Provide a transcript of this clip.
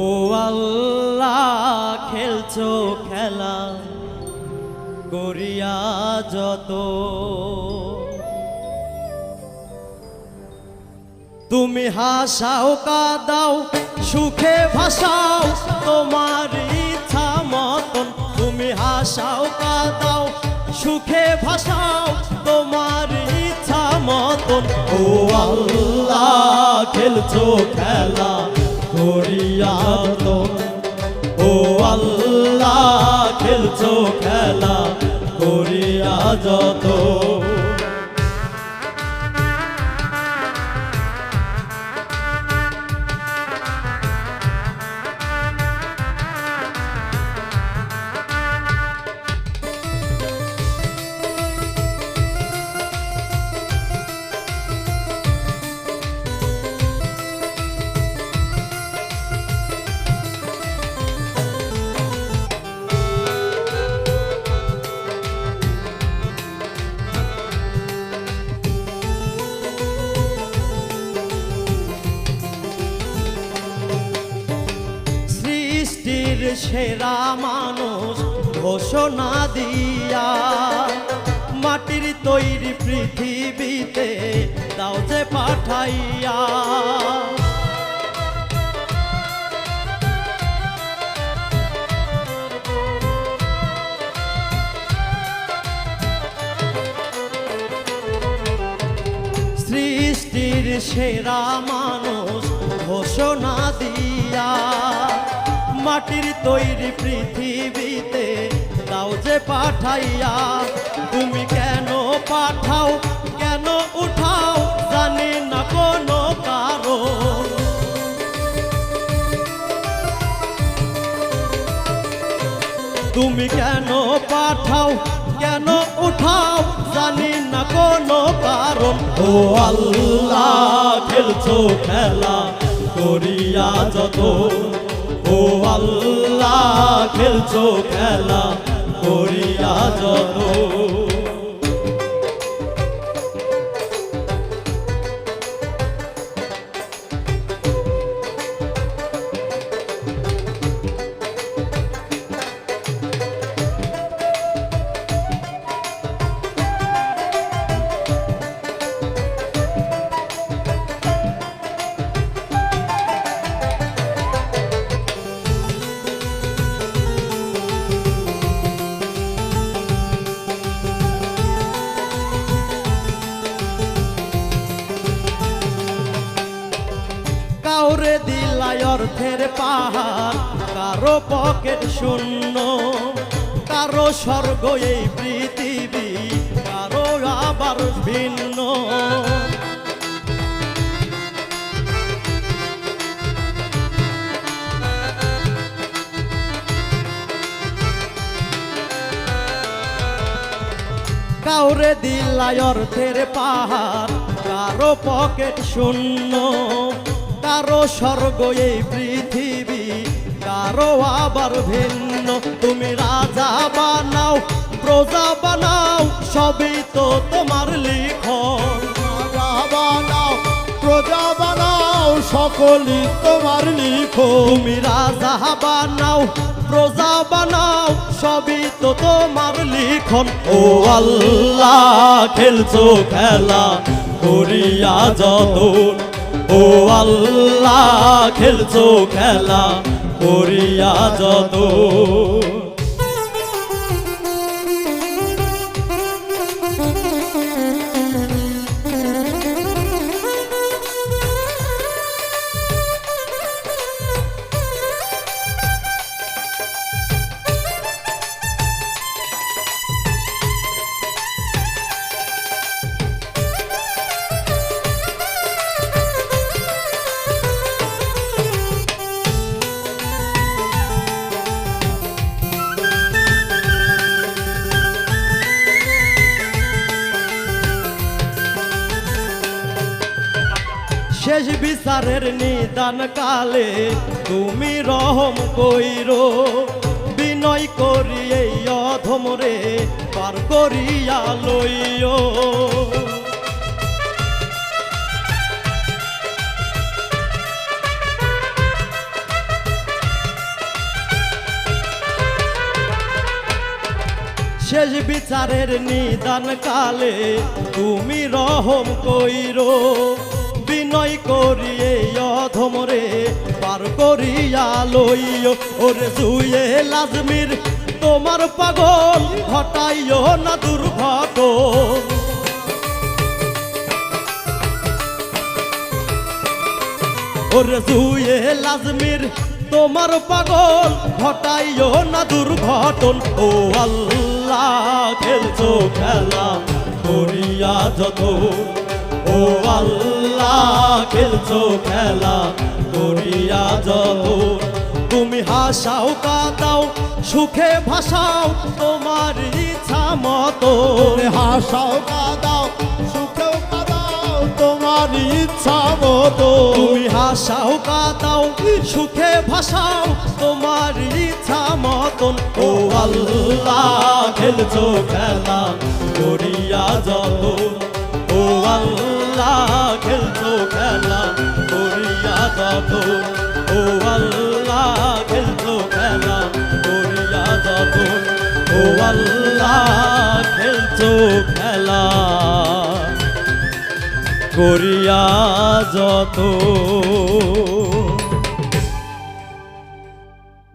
ও আল্লাহ, খেলছো খেলা, করিয়া যত। তুমি হাসাও, কাদাও, সুখে ভাসাও, তোমার ইচ্ছা মতন। তুমি হাসাও, কাদাও, সুখে ভাসাও, তোমার ইচ্ছা মতন। ও আল্লাহ, খেলছো খেলা করিয়া তো ও আল্লাহ খেলছো খেলা করিয়া যত সেরা মানুষ ঘোষণা দিয়া। মাটির তৈরি পৃথিবীতে দাও যে পাঠাইয়া। সৃষ্টির সেরা মানুষ ঘোষণা দিয়া। মাটির তৈরি পৃথিবীতে, দাও যে পাঠাইয়া, তুমি কেন পাঠাও, কেন উঠাও, জানি না কোনো কারণ। তুমি কেন পাঠাও, কেন উঠাও, জানি না কোনো কারণ। ও আল্লাহ, খেলছো খেলা, করিয়া যত ও আল্লাহ খেলছো খেলা করিয়া যত অর্থের পাহাড়, কারও পকেট শূন্য, কারও স্বর্গ এই পৃথিবী, কারও আবার ভিন্ন। কাউরে দিলাই অর্থের পাহাড়, কারও পকেট শূন্য কারও স্বর্গ এই পৃথিবী কারও আবার ভিন্ন। তুমি রাজা বানাও প্রজা বানাও সবই তো তোমার লিখন। রাজা বানাও প্রজা বানাও সকলই তোমার লিখো তুমি রাজা বানাও প্রজা বানাও সবই তো তোমার লিখন। ও আল্লাহ খেলছো খেলা করিয়া যতন। ও আল্লাহ খেলছো খেলা করিয়া যতন শেষ বিচারের নিদান কালে তুমি রহম কইর, বিনয় করি এই অধমরে পার করিয়া লইও। শেষ বিচারের নিদান কালে তুমি রহম কইরো বিনয় করিয়ে অধমরে পার করিয়া লইও। ওরে জুয়ে লাজমির, তোমার পাগল ঘটাইও না দুর্ঘটন ওরে জুয়ে লাজমির, তোমার পাগল ঘটাইও না দুর্ঘটন ও আল্লাহ, খেলছো খেলা, করিয়া যত। ও আল্লাহ। খেলছো খেলা করিয়া যত তুমি হাসাও, কাদাও, সুখে ভাসাও, তোমার ইচ্ছা মতো। হাসাও, কাদাও, সুখেও কাদাও, তোমার ইচ্ছা মতো। তুমি হাসাও, কাদাও, সুখে ভাসাও, তোমার ইচ্ছা মতন। ও আল্লাহ, খেলছো খেলা করিয়া যত যত ও আল্লাহ খেলতো খেলা করিয়া যত ও আল্লাহ খেলতো খেলা করিয়া যত